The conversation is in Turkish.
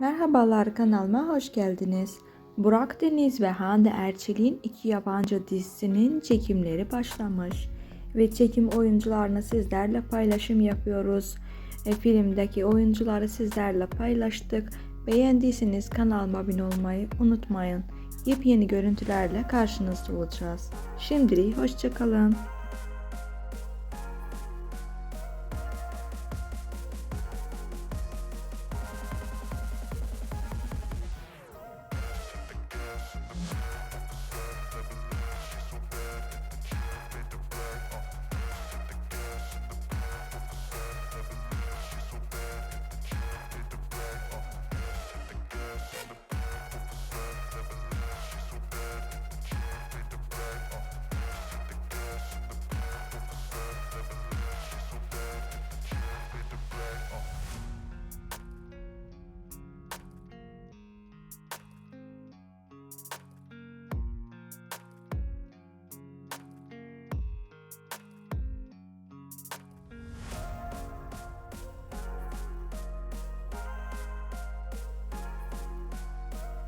Merhabalar kanalıma hoş geldiniz. Burak Deniz ve Hande Erçel'in iki yabancı dizisinin çekimleri başlamış. Ve çekim oyuncularını sizlerle paylaşım yapıyoruz. E, filmdeki oyuncuları sizlerle paylaştık. Beğendiyseniz kanalıma abone olmayı unutmayın. Yepyeni görüntülerle karşınızda olacağız. Şimdilik hoşçakalın.